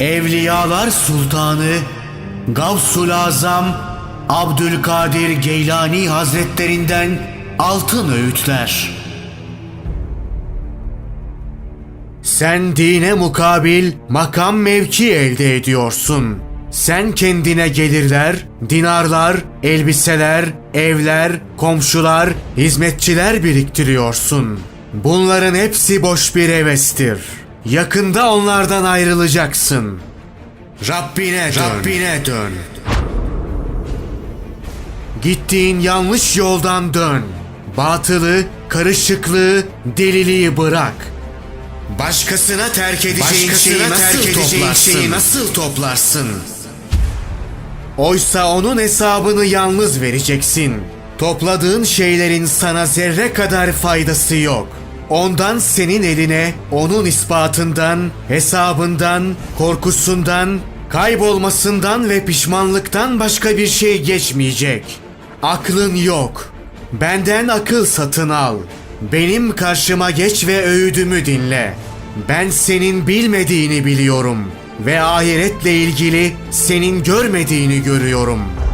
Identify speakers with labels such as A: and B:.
A: Evliyalar Sultanı Gavsul Azam Abdülkadir Geylani Hazretlerinden Altın Öğütler Sen dine mukabil makam mevki elde ediyorsun. Sen kendine gelirler, dinarlar, elbiseler, evler, komşular, hizmetçiler biriktiriyorsun. Bunların hepsi boş bir hevestir. Yakında onlardan ayrılacaksın. Rabbine dön. Rabbine dön. Gittiğin yanlış yoldan dön. Batılı, karışıklığı, deliliği bırak. Başkasına terk edeceğin şeyi nasıl toplarsın? şeyi nasıl toplarsın? Oysa onun hesabını yalnız vereceksin. Topladığın şeylerin sana zerre kadar faydası yok. Ondan senin eline, onun ispatından, hesabından, korkusundan, kaybolmasından ve pişmanlıktan başka bir şey geçmeyecek. Aklın yok. Benden akıl satın al. Benim karşıma geç ve öğüdümü dinle. Ben senin bilmediğini biliyorum ve ahiretle ilgili senin görmediğini görüyorum.''